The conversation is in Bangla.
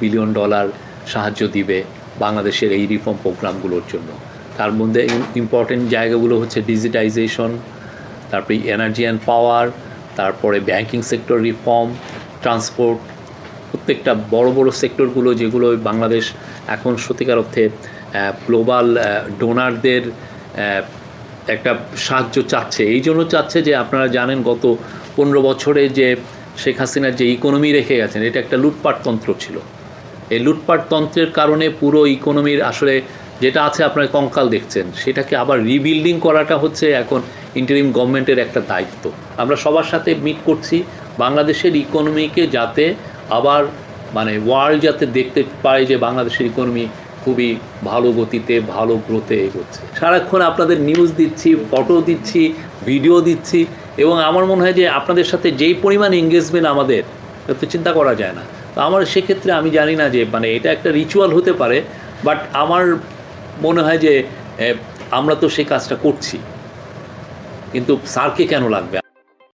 বিলিয়ন ডলার সাহায্য দিবে বাংলাদেশের এই রিফর্ম প্রোগ্রামগুলোর জন্য। তার মধ্যে ইম্পর্টেন্ট জায়গাগুলো হচ্ছে ডিজিটাইজেশন তারপরে এনার্জি অ্যান্ড পাওয়ার তারপরে ব্যাংকিং সেক্টর রিফর্ম ট্রান্সপোর্ট প্রত্যেকটা বড় বড় সেক্টরগুলো যেগুলো বাংলাদেশ এখন সত্যিকার অর্থে গ্লোবাল ডোনারদের একটা সাহায্য চাচ্ছে। এই জন্য চাচ্ছে যে আপনারা জানেন গত পনেরো বছরে যে শেখ হাসিনার যে ইকোনমি রেখে গেছেন, এটা একটা লুটপাট তন্ত্র ছিল। এই লুটপাট তন্ত্রের কারণে পুরো ইকোনমির আসলে যেটা আছে আপনারা কঙ্কাল দেখছেন, সেটাকে আবার রিবিল্ডিং করাটা হচ্ছে এখন ইন্টারিম গভর্নমেন্টের একটা দায়িত্ব। আমরা সবার সাথে মিট করছি, বাংলাদেশের ইকোনমিকে যাতে আবার মানে ওয়ার্ল্ড যাতে দেখতে পায় যে বাংলাদেশের ইকোনমি খুবই ভালো গতিতে, ভালো গ্রোথে এগোচ্ছে। সারাক্ষণ আপনাদের নিউজ দিচ্ছি ফটো দিচ্ছি ভিডিও দিচ্ছি এবং আমার মনে হয় যে আপনাদের সাথে যেই পরিমাণ এঙ্গেজমেন্ট আমাদের তা চিন্তা করা যায় না। আমার সেক্ষেত্রে আমি জানি না যে মানে এটা একটা রিচুয়াল হতে পারে বাট আমার মনে হয় যে আমরা তো সেই কাজটা করছি। কিন্তু স্যারকে কেন লাগবে?